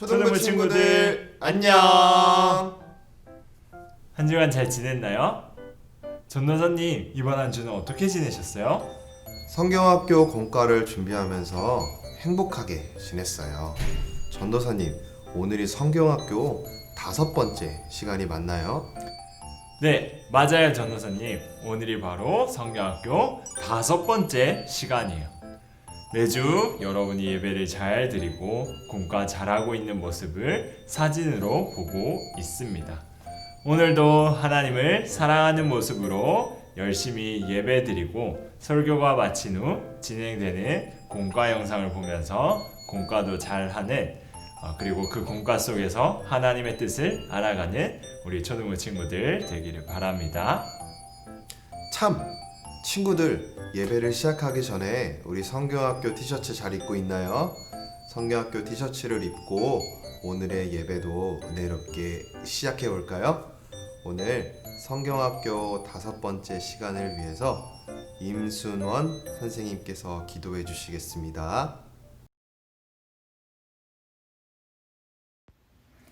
초등부 친구들 안녕. 한 주간 잘 지냈나요? 전도사님 이번 한 주는 어떻게 지내셨어요? 성경학교 공과를 준비하면서 행복하게 지냈어요. 전도사님, 오늘이 성경학교 다섯 번째 시간이 맞나요? 네 맞아요 전도사님 오늘이 바로 성경학교 다섯 번째 시간이에요 매주 여러분이 예배를 잘 드리고 공과 잘하고 있는 모습을 사진으로 보고 있습니다 오늘도 하나님을 사랑하는 모습으로 열심히 예배 드리고 설교가 마친 후 진행되는 공과 영상을 보면서 공과도 잘하는 어, 그리고 그 공과 속에서 하나님의 뜻을 알아가는 우리 초등부 친구들 되기를 바랍니다. 참, 친구들 예배를 시작하기 전에 우리 성경학교 티셔츠 잘 입고 있나요? 성경학교 티셔츠를 입고 오늘의 예배도 은혜롭게 시작해 볼까요? 오늘 성경학교 다섯 번째 시간을 위해서 임순원 선생님께서 기도해 주시겠습니다.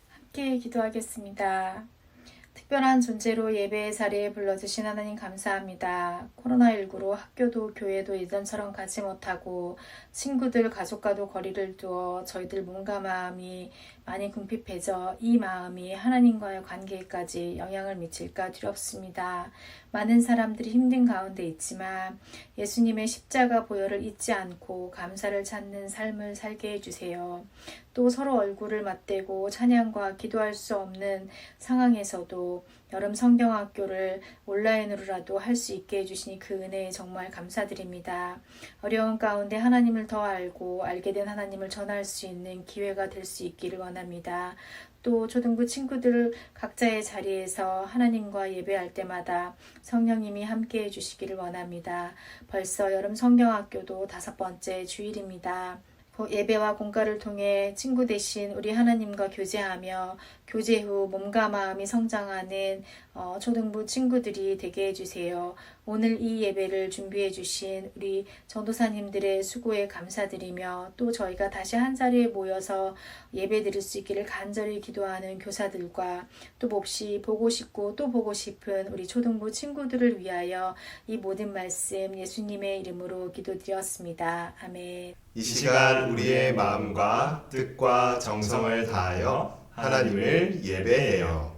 함께 기도하겠습니다. 특별한 존재로 예배의 자리에 불러주신 하나님 감사합니다. 코로나19로 학교도 교회도 예전처럼 가지 못하고 친구들, 가족과도 거리를 두어 저희들 몸과 마음이 많이 궁핍해져 이 마음이 하나님과의 관계까지 영향을 미칠까 두렵습니다. 많은 사람들이 힘든 가운데 있지만 예수님의 십자가 보혈을 잊지 않고 감사를 찾는 삶을 살게 해주세요. 또 서로 얼굴을 맞대고 찬양과 기도할 수 없는 상황에서도 여름 성경학교를 온라인으로라도 할 수 있게 해주시니 그 은혜에 정말 감사드립니다. 어려운 가운데 하나님을 더 알고 알게 된 하나님을 전할 수 있는 기회가 될 수 있기를 원합니다. 또 초등부 친구들 각자의 자리에서 하나님과 예배할 때마다 성령님이 함께 해주시기를 원합니다. 벌써 여름 성경학교도 다섯 번째 주일입니다. 그 예배와 공가를 통해 친구 대신 우리 하나님과 교제하며 교제 후 몸과 마음이 성장하는 어, 초등부 친구들이 되게 해주세요. 오늘 이 예배를 준비해 주신 우리 전도사님들의 수고에 감사드리며 또 저희가 다시 한 자리에 모여서 예배 드릴 수 있기를 간절히 기도하는 교사들과 또 몹시 보고 싶고 또 보고 싶은 우리 초등부 친구들을 위하여 이 모든 말씀 예수님의 이름으로 기도드렸습니다. 아멘. 이 시간 우리의 마음과 뜻과 정성을 다하여 하나님을 예배해요.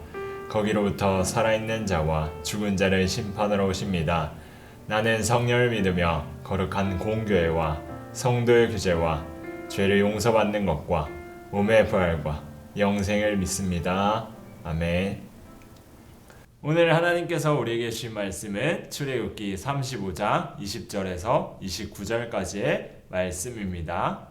거기로부터 살아있는 자와 죽은 자를 심판하러 오십니다. 나는 성령을 믿으며 거룩한 공교회와 성도의 규제와 죄를 용서받는 것과 몸의 부활과 영생을 믿습니다. 아멘. 오늘 하나님께서 우리에게 주신 말씀은 출애굽기 35장 20절에서 29절까지의 말씀입니다.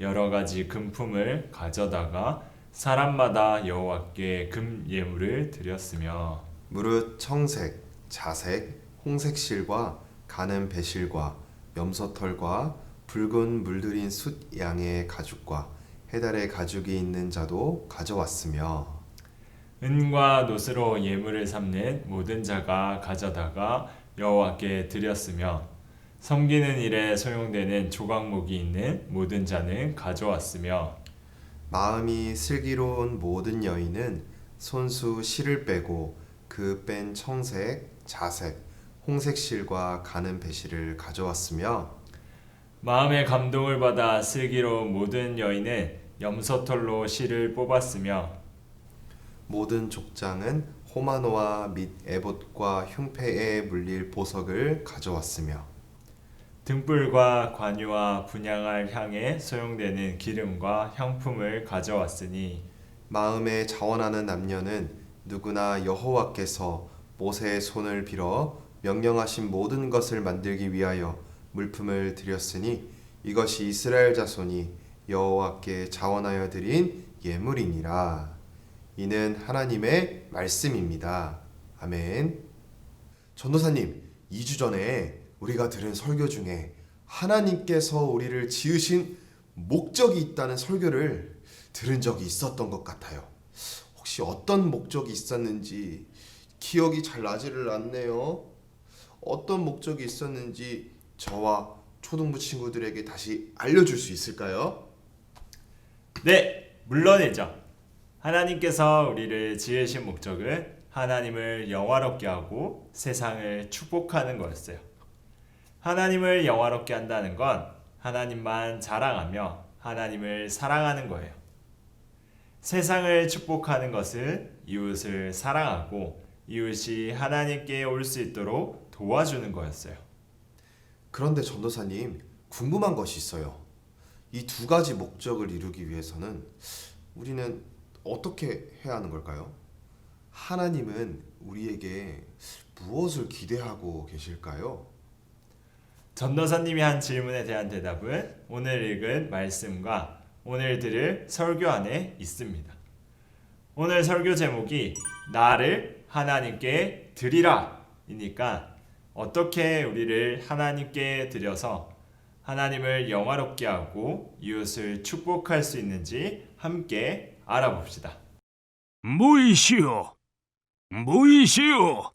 여러 가지 금품을 가져다가 사람마다 여호와께 금 예물을 드렸으며 무릇 청색, 자색, 홍색 실과 가는 배실과 염소털과 붉은 물들인 숫 양의 가죽과 해달의 가죽이 있는 자도 가져왔으며 은과 노스로 예물을 삼는 모든 자가 가져다가 여호와께 드렸으며 섬기는 일에 소용되는 조각목이 있는 모든 자는 가져왔으며 마음이 슬기로운 모든 여인은 손수 실을 빼고 그 뺀 청색, 자색, 홍색 실과 가는 배실을 가져왔으며 마음의 감동을 받아 슬기로운 모든 여인은 염소털로 실을 뽑았으며 모든 족장은 호마노와 및 에봇과 흉패에 물릴 보석을 가져왔으며 등불과 관유와 분양할 향에 소용되는 기름과 향품을 가져왔으니 마음에 자원하는 남녀는 누구나 여호와께서 모세의 손을 빌어 명령하신 모든 것을 만들기 위하여 물품을 드렸으니 이것이 이스라엘 자손이 여호와께 자원하여 드린 예물이니라. 이는 하나님의 말씀입니다. 아멘. 전도사님, 2주 전에 우리가 들은 설교 중에 하나님께서 우리를 지으신 목적이 있다는 설교를 들은 적이 있었던 것 같아요. 혹시 어떤 목적이 있었는지 기억이 잘 나지를 않네요. 어떤 목적이 있었는지 저와 초등부 친구들에게 다시 알려줄 수 있을까요? 네, 물론이죠. 하나님께서 우리를 지으신 목적은 하나님을 영화롭게 하고 세상을 축복하는 거였어요. 하나님을 영화롭게 한다는 건 하나님만 자랑하며 하나님을 사랑하는 거예요. 세상을 축복하는 것은 이웃을 사랑하고 이웃이 하나님께 올 수 있도록 도와주는 거였어요. 그런데 전도사님 궁금한 것이 있어요. 이 두 가지 목적을 이루기 위해서는 우리는 어떻게 해야 하는 걸까요? 하나님은 우리에게 무엇을 기대하고 계실까요? 전도사님이 한 질문에 대한 대답은 오늘 읽은 말씀과 오늘 들을 설교 안에 있습니다. 오늘 설교 제목이 나를 하나님께 드리라 이니까 어떻게 우리를 하나님께 드려서 하나님을 영화롭게 하고 이웃을 축복할 수 있는지 함께 알아봅시다. 무이시오, 무이시오.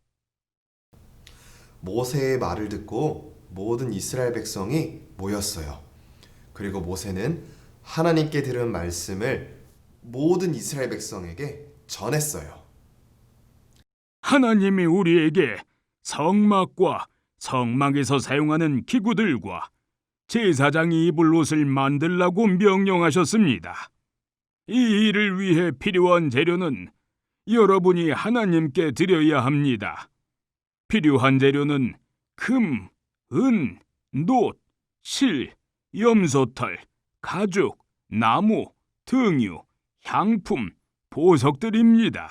모세의 말을 듣고 모든 이스라엘 백성이 모였어요. 그리고 모세는 하나님께 들은 말씀을 모든 이스라엘 백성에게 전했어요. 하나님이 우리에게 성막과 성막에서 사용하는 기구들과 제사장이 입을 옷을 만들라고 명령하셨습니다. 이 일을 위해 필요한 재료는 여러분이 하나님께 드려야 합니다. 필요한 재료는 금, 은, 놋, 실, 염소털, 가죽, 나무, 등유, 향품, 보석들입니다.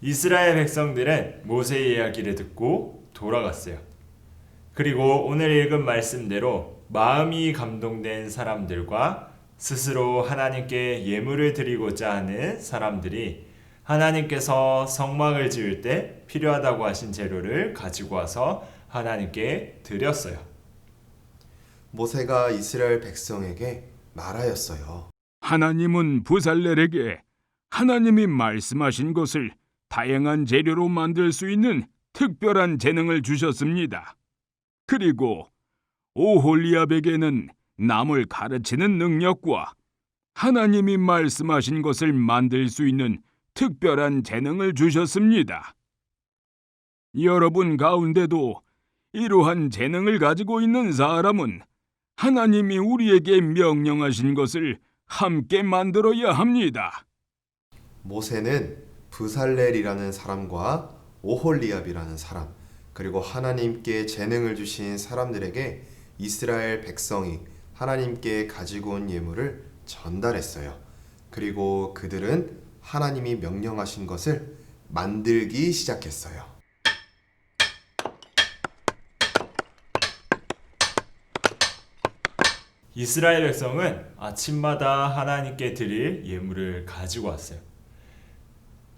이스라엘 백성들은 모세의 이야기를 듣고 돌아갔어요. 그리고 오늘 읽은 말씀대로 마음이 감동된 사람들과 스스로 하나님께 예물을 드리고자 하는 사람들이 하나님께서 성막을 지을 때 필요하다고 하신 재료를 가지고 와서 하나님께 드렸어요. 모세가 이스라엘 백성에게 말하였어요. 하나님은 부살렐에게 하나님이 말씀하신 것을 다양한 재료로 만들 수 있는 특별한 재능을 주셨습니다. 그리고 오홀리압에게는 남을 가르치는 능력과 하나님이 말씀하신 것을 만들 수 있는 특별한 재능을 주셨습니다. 여러분 가운데도 이러한 재능을 가지고 있는 사람은 하나님이 우리에게 명령하신 것을 함께 만들어야 합니다. 모세는 부살렐이라는 사람과 오홀리압이라는 사람 그리고 하나님께 재능을 주신 사람들에게 이스라엘 백성이 하나님께 가지고 온 예물을 전달했어요. 그리고 그들은 하나님이 명령하신 것을 만들기 시작했어요. 이스라엘 백성은 아침마다 하나님께 드릴 예물을 가지고 왔어요.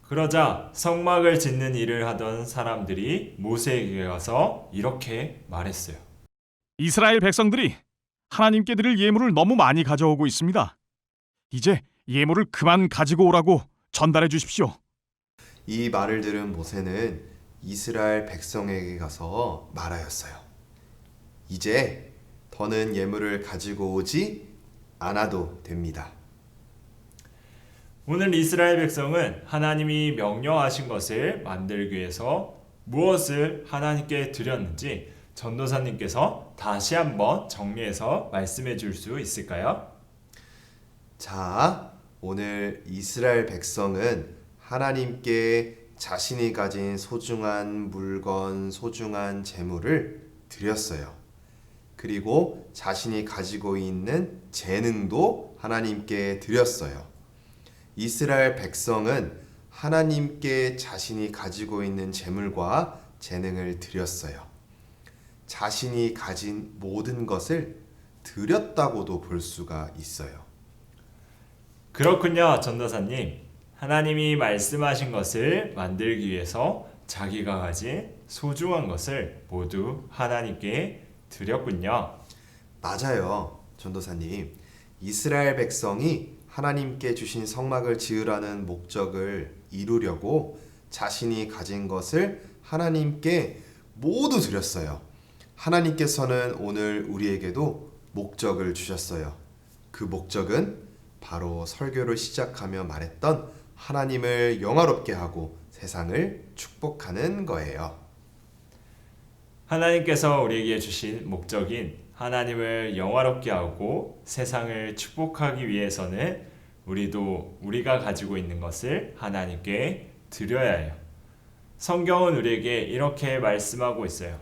그러자 성막을 짓는 일을 하던 사람들이 모세에게 가서 이렇게 말했어요. 이스라엘 백성들이 하나님께 드릴 예물을 너무 많이 가져오고 있습니다. 이제 예물을 그만 가지고 오라고 전달해 주십시오. 이 말을 들은 모세는 이스라엘 백성에게 가서 말하였어요. 이제 더는 예물을 가지고 오지 않아도 됩니다. 오늘 이스라엘 백성은 하나님이 명령하신 것을 만들기 위해서 무엇을 하나님께 드렸는지 전도사님께서 다시 한번 정리해서 말씀해 줄 수 있을까요? 자, 오늘 이스라엘 백성은 하나님께 자신이 가진 소중한 물건, 소중한 재물을 드렸어요. 그리고 자신이 가지고 있는 재능도 하나님께 드렸어요. 이스라엘 백성은 하나님께 자신이 가지고 있는 재물과 재능을 드렸어요. 자신이 가진 모든 것을 드렸다고도 볼 수가 있어요. 그렇군요, 전도사님. 하나님이 말씀하신 것을 만들기 위해서 자기가 가진 소중한 것을 모두 하나님께 드렸군요. 맞아요. 전도사님. 이스라엘 백성이 하나님께 주신 성막을 지으라는 목적을 이루려고 자신이 가진 것을 하나님께 모두 드렸어요. 하나님께서는 오늘 우리에게도 목적을 주셨어요. 그 목적은 바로 설교를 시작하며 말했던 하나님을 영화롭게 하고 세상을 축복하는 거예요. 하나님께서 우리에게 주신 목적인 하나님을 영화롭게 하고 세상을 축복하기 위해서는 우리도 우리가 가지고 있는 것을 하나님께 드려야 해요. 성경은 우리에게 이렇게 말씀하고 있어요.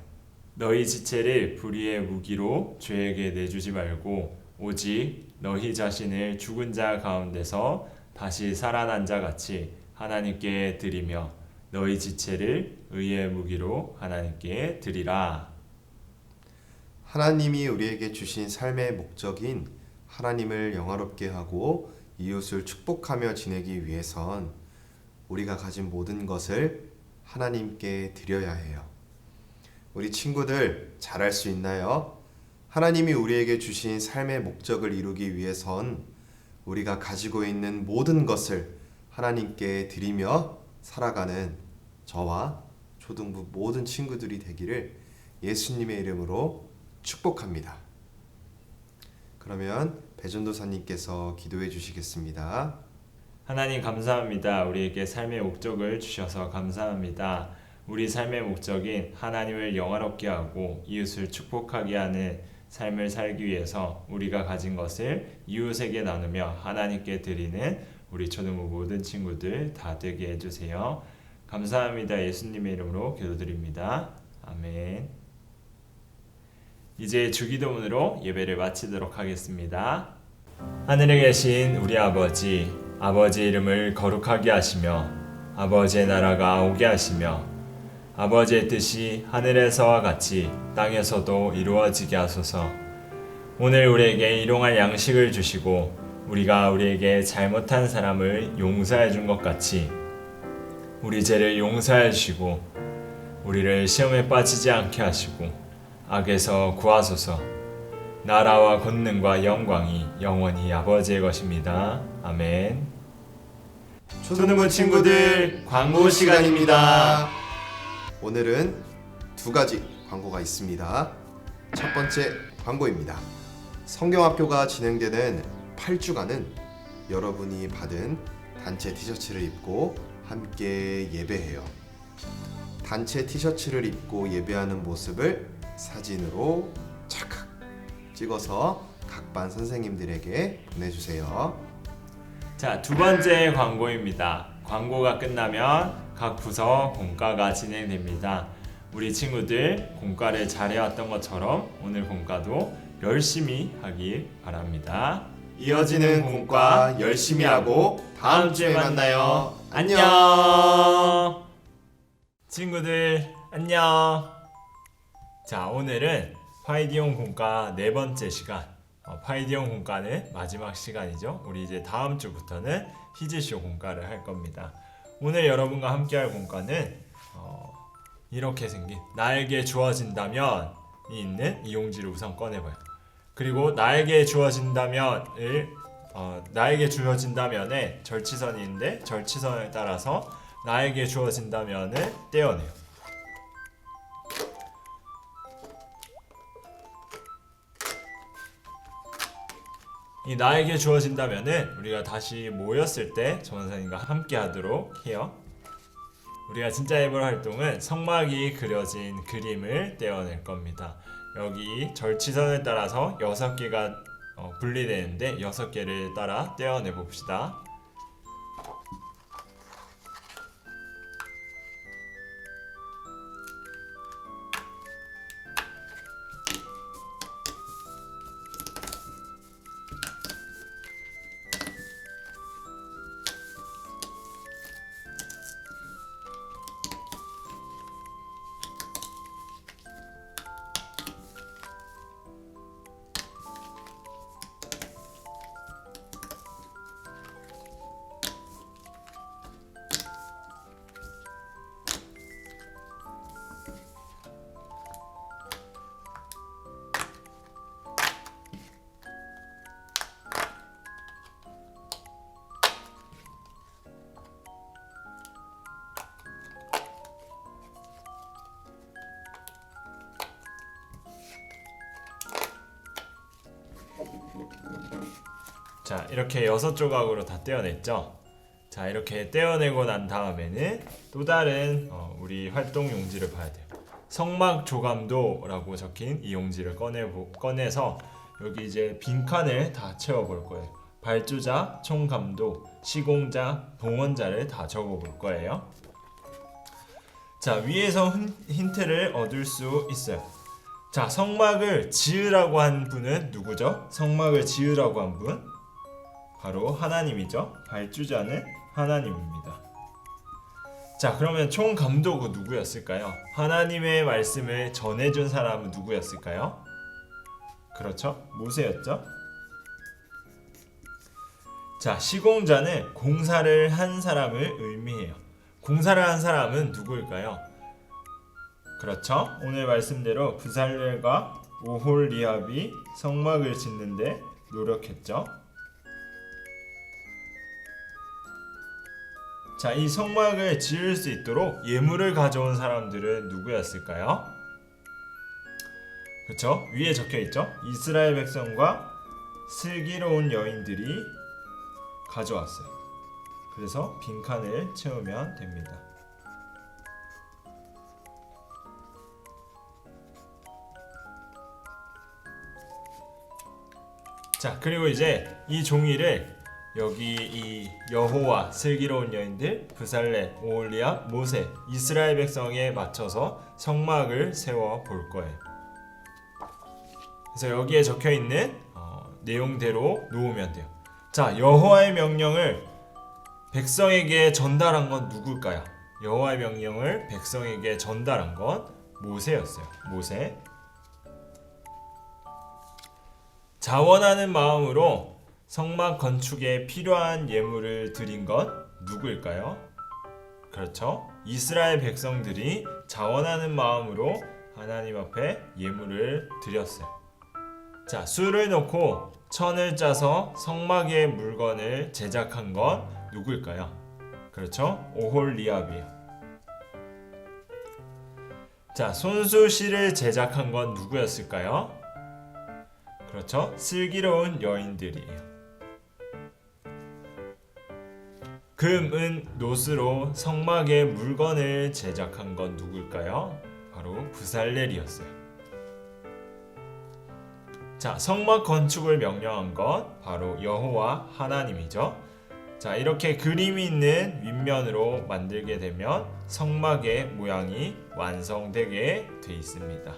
너희 지체를 불의의 무기로 죄에게 내주지 말고 오직 너희 자신을 죽은 자 가운데서 다시 살아난 자 같이 하나님께 드리며 너희 지체를 의의 무기로 하나님께 드리라. 하나님이 우리에게 주신 삶의 목적인 하나님을 영화롭게 하고 이웃을 축복하며 지내기 위해선 우리가 가진 모든 것을 하나님께 드려야 해요. 우리 친구들 잘할 수 있나요? 하나님이 우리에게 주신 삶의 목적을 이루기 위해선 우리가 가지고 있는 모든 것을 하나님께 드리며 살아가는 저와 초등부 모든 친구들이 되기를 예수님의 이름으로 축복합니다. 그러면 배전도사님께서 기도해 주시겠습니다. 하나님 감사합니다. 우리에게 삶의 목적을 주셔서 감사합니다. 우리 삶의 목적인 하나님을 영화롭게 하고 이웃을 축복하게 하는 삶을 살기 위해서 우리가 가진 것을 이웃에게 나누며 하나님께 드리는 우리 초등부 모든 친구들 다 되게 해주세요. 감사합니다. 예수님의 이름으로 기도드립니다. 아멘. 이제 주기도문으로 예배를 마치도록 하겠습니다. 하늘에 계신 우리 아버지, 아버지 이름을 거룩하게 하시며 아버지의 나라가 오게 하시며 아버지의 뜻이 하늘에서와 같이 땅에서도 이루어지게 하소서. 오늘 우리에게 일용할 양식을 주시고 우리가 우리에게 잘못한 사람을 용서해 준 것 같이 우리 죄를 용서해 주시고 우리를 시험에 빠지지 않게 하시고 악에서 구하소서. 나라와 권능과 영광이 영원히 아버지의 것입니다. 아멘. 초등부 친구들 광고 시간입니다. 오늘은 두 가지 광고가 있습니다. 첫 번째 광고입니다. 성경학교가 진행되는 8주간은 여러분이 받은 단체 티셔츠를 입고 함께 예배해요. 단체 티셔츠를 입고 예배하는 모습을 사진으로 찰칵 찍어서 각 반 선생님들에게 보내주세요. 자, 두 번째 광고입니다. 광고가 끝나면 각 부서 공과가 진행됩니다. 우리 친구들 공과를 잘해왔던 것처럼 오늘 공과도 열심히 하길 바랍니다. 이어지는 공과 열심히 하고 다음 주에 만나요. 안녕. 친구들 안녕. 자 오늘은 파이디온 공과 네 번째 시간. 어, 파이디온 공과는 마지막 시간이죠. 우리 이제 다음 주부터는 히즈쇼 공과를 할 겁니다. 오늘 여러분과 함께할 공과는 어, 이렇게 생긴 나에게 주어진다면 이 있는 이용지를 우선 꺼내봐요. 그리고 나에게 주어진다면을 어, 나에게 주어진다면에 절치선이 있는데 절치선을 따라서 나에게 주어진다면을 떼어내요. 이 나에게 주어진다면은 우리가 다시 모였을 때 전원사님과 함께 하도록 해요. 우리가 진짜 해볼 활동은 성막이 그려진 그림을 떼어낼 겁니다. 여기 절치선을 따라서 여섯 개가 어, 분리되는데 여섯 개를 따라 떼어내 봅시다. 자 이렇게 여섯 조각으로 다 떼어냈죠. 자 이렇게 떼어내고 난 다음에는 또 다른 어, 우리 활동 용지를 봐야 돼요. 성막 조감도라고 적힌 이 용지를 꺼내 꺼내서 여기 이제 빈칸을 다 채워 볼 거예요. 발주자, 총감도, 시공자, 동원자를 다 적어 볼 거예요. 자 위에서 힌- 힌트를 얻을 수 있어요. 자 성막을 지으라고 한 분은 누구죠? 성막을 지으라고 한 분. 바로 하나님이죠. 발주자는 하나님입니다. 자, 그러면 총 감독은 누구였을까요? 하나님의 말씀을 전해준 사람은 누구였을까요? 그렇죠. 모세였죠. 자, 시공자는 공사를 한 사람을 의미해요. 공사를 한 사람은 누구일까요? 그렇죠. 오늘 말씀대로 부살렐과 오홀리압이 성막을 짓는데 노력했죠. 자, 이 성막을 지을 수 있도록 예물을 가져온 사람들은 누구였을까요? 그렇죠? 위에 적혀 있죠. 이스라엘 백성과 슬기로운 여인들이 가져왔어요. 그래서 빈칸을 채우면 됩니다. 자, 그리고 이제 이 종이를 여기 이 여호와 슬기로운 여인들 부살레 오올리아 모세 이스라엘 백성에 맞춰서 성막을 세워 볼 거예요. 그래서 여기에 적혀 있는 어, 내용대로 놓으면 돼요. 자 여호와의 명령을 백성에게 전달한 건 누굴까요? 여호와의 명령을 백성에게 전달한 건 모세였어요. 모세. 자원하는 마음으로 성막 건축에 필요한 예물을 드린 건 누구일까요? 그렇죠. 이스라엘 백성들이 자원하는 마음으로 하나님 앞에 예물을 드렸어요. 자, 수를 놓고 천을 짜서 성막의 물건을 제작한 건 누구일까요? 그렇죠. 오홀리압이에요. 자, 손수실을 제작한 건 누구였을까요? 그렇죠. 슬기로운 여인들이에요. 금, 은, 노스로 성막의 물건을 제작한 건 누굴까요? 바로 부살렐이었어요. 자, 성막 건축을 명령한 건 바로 여호와 하나님이죠. 자, 이렇게 그림이 있는 윗면으로 만들게 되면 성막의 모양이 완성되게 돼 있습니다.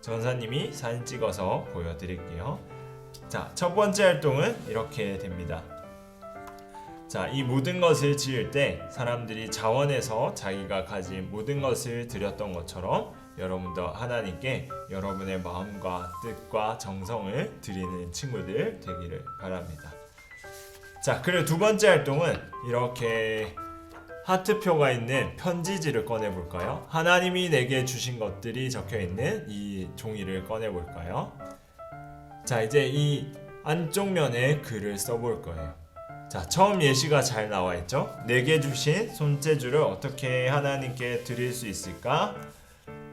전사님이 사진 찍어서 보여드릴게요. 자, 첫 번째 활동은 이렇게 됩니다. 자, 이 모든 것을 지을 때 사람들이 자원해서 자기가 가진 모든 것을 드렸던 것처럼 여러분도 하나님께 여러분의 마음과 뜻과 정성을 드리는 친구들 되기를 바랍니다. 자, 그리고 두 번째 활동은 이렇게 하트표가 있는 편지지를 꺼내 볼까요? 하나님이 내게 주신 것들이 적혀 있는 이 종이를 꺼내 볼까요? 자, 이제 이 안쪽 면에 글을 써볼 거예요. 자, 처음 예시가 잘 나와 있죠? 내게 주신 손재주를 어떻게 하나님께 드릴 수 있을까?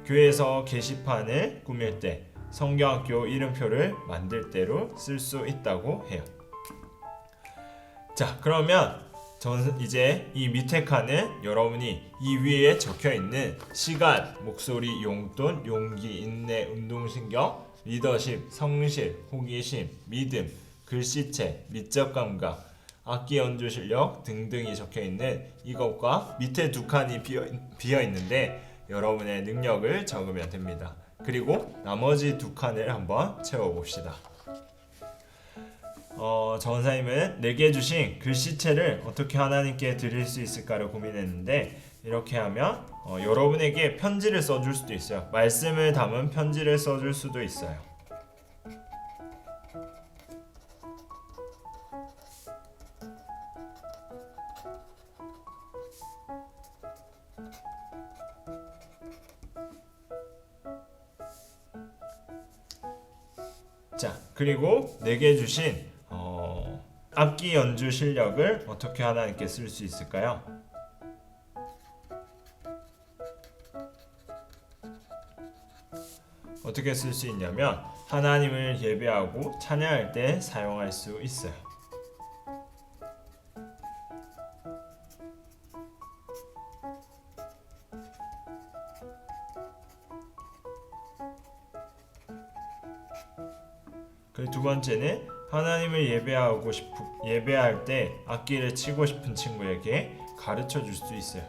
교회에서 게시판을 꾸밀 때 성경학교 이름표를 만들 때로 쓸 수 있다고 해요. 자, 그러면 전 이제 이 밑에 칸은 여러분이 이 위에 적혀 있는 시간, 목소리, 용돈, 용기, 인내, 운동신경, 리더십, 성실, 호기심, 믿음, 글씨체, 미적 감각, 악기 연주 실력 등등이 적혀 있는 이것과 밑에 두 칸이 비어, 비어 있는데 여러분의 능력을 적으면 됩니다. 그리고 나머지 두 칸을 한번 채워 봅시다. 어, 전사님은 내게 주신 글씨체를 어떻게 하나님께 드릴 수 있을까를 고민했는데 이렇게 하면 어, 여러분에게 편지를 써줄 수도 있어요. 말씀을 담은 편지를 써줄 수도 있어요. 그리고 내게 주신 어, 악기 연주 실력을 어떻게 하나님께 쓸 수 있을까요? 어떻게 쓸 수 있냐면 하나님을 예배하고 찬양할 때 사용할 수 있어요. 그리고 두 번째는 하나님을 예배하고 싶 예배할 때 악기를 치고 싶은 친구에게 가르쳐 줄 수 있어요.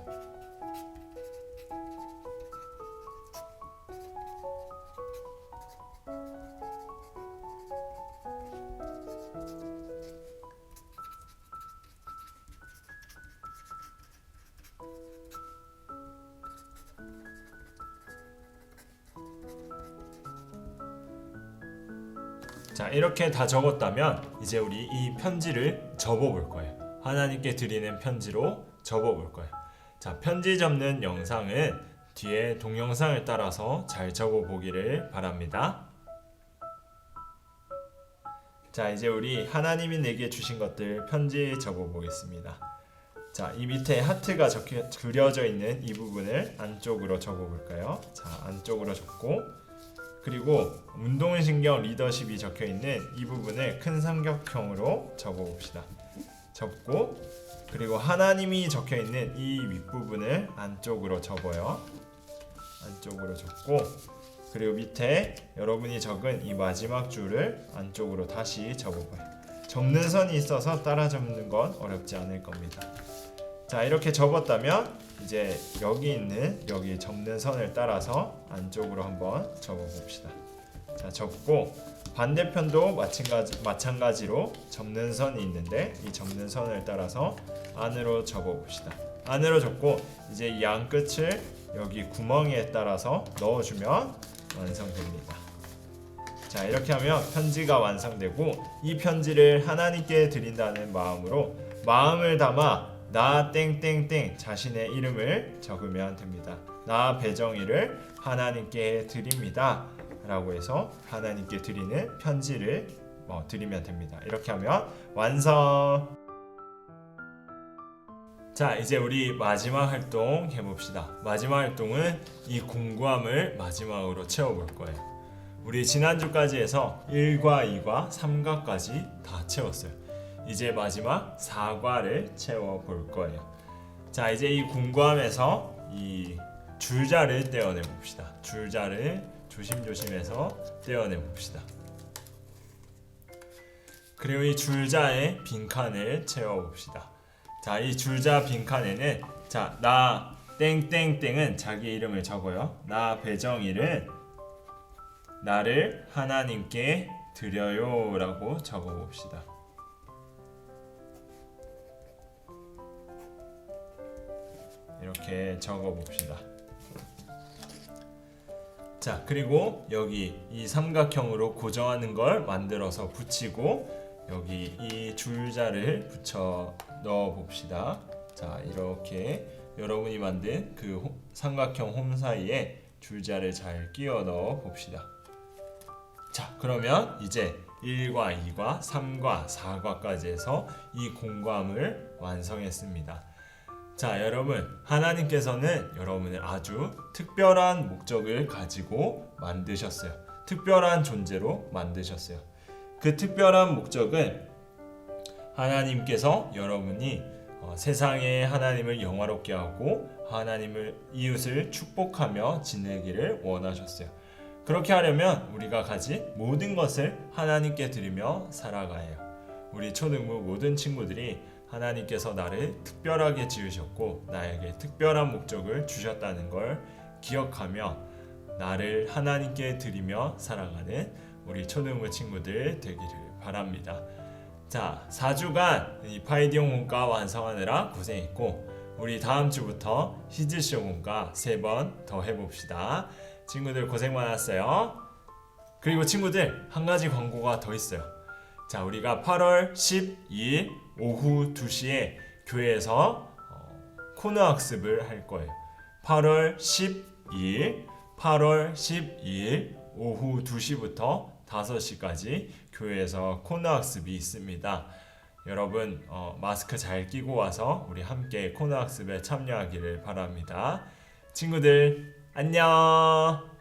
이렇게 다 적었다면 이제 우리 이 편지를 접어볼 거예요. 하나님께 드리는 편지로 접어볼 거예요. 자 편지 접는 영상은 뒤에 동영상을 따라서 잘 접어보기를 바랍니다. 자 이제 우리 하나님이 내게 주신 것들 편지에 접어보겠습니다. 자 이 밑에 하트가 적혀 그려져 있는 이 부분을 안쪽으로 접어볼까요? 자 안쪽으로 접고 그리고 운동신경 리더십이 적혀 있는 이 부분을 큰 삼각형으로 접어 봅시다. 접고 그리고 하나님이 적혀 있는 이 윗부분을 안쪽으로 접어요. 안쪽으로 접고 그리고 밑에 여러분이 적은 이 마지막 줄을 안쪽으로 다시 접어봐요. 접는 선이 있어서 따라 접는 건 어렵지 않을 겁니다. 자 이렇게 접었다면 이제 여기 있는 여기 접는 선을 따라서 안쪽으로 한번 접어 봅시다. 자 접고 반대편도 마찬가지, 마찬가지로 접는 선이 있는데 이 접는 선을 따라서 안으로 접어 봅시다. 안으로 접고 이제 이양 끝을 여기 구멍에 따라서 넣어주면 완성됩니다. 자 이렇게 하면 편지가 완성되고 이 편지를 하나님께 드린다는 마음으로 마음을 담아 나 땡땡땡 자신의 이름을 적으면 됩니다. 나 배정이를 하나님께 드립니다. 라고 해서 하나님께 드리는 편지를 어, 드리면 됩니다. 이렇게 하면 완성. 자, 이제 우리 마지막 활동 해봅시다. 마지막 활동은 이 공구함을 마지막으로 채워볼 거예요. 우리 지난주까지 해서 1과 2과 3과까지 다 채웠어요. 이제 마지막 4과를 채워 볼 거예요. 자, 이제 이 공구함에서 이 줄자를 떼어내 봅시다. 줄자를 조심조심해서 떼어내 봅시다. 그리고 이 줄자에 빈칸을 채워 봅시다. 자, 이 줄자 빈칸에는 자, 나 땡땡땡은 자기 이름을 적어요. 나 배정일은 나를 하나님께 드려요라고 적어 봅시다. 이렇게 적어 봅시다. 자, 그리고 여기 이 삼각형으로 고정하는 걸 만들어서 붙이고 여기 이 줄자를 붙여 넣어 봅시다. 자, 이렇게 여러분이 만든 그 호- 삼각형 홈 사이에 줄자를 잘 끼워 넣어 봅시다. 자, 그러면 이제 1과 2과 3과 4과까지 해서 이 공감을 완성했습니다. 자, 여러분, 하나님께서는 여러분을 아주 특별한 목적을 가지고 만드셨어요. 특별한 존재로 만드셨어요. 그 특별한 목적은 하나님께서 여러분이 어, 세상에 하나님을 영화롭게 하고 하나님을 이웃을 축복하며 지내기를 원하셨어요. 그렇게 하려면 우리가 가진 모든 것을 하나님께 드리며 살아가요. 우리 초등부 모든 친구들이 하나님께서 나를 특별하게 지으셨고 나에게 특별한 목적을 주셨다는 걸 기억하며 나를 하나님께 드리며 살아가는 우리 초등부 친구들 되기를 바랍니다. 자, 4주간 이 파이디용 문과 완성하느라 고생했고 우리 다음 주부터 히즈쇼 문과 세번더 해봅시다. 친구들 고생 많았어요. 그리고 친구들 한 가지 광고가 더 있어요. 자, 우리가 8월 12일 오후 2시에 교회에서 어, 코너 학습을 할 거예요. 8월 12일, 8월 12일 오후 2시부터 5시까지 교회에서 코너 학습이 있습니다. 여러분 어, 마스크 잘 끼고 와서 우리 함께 코너 학습에 참여하기를 바랍니다. 친구들 안녕.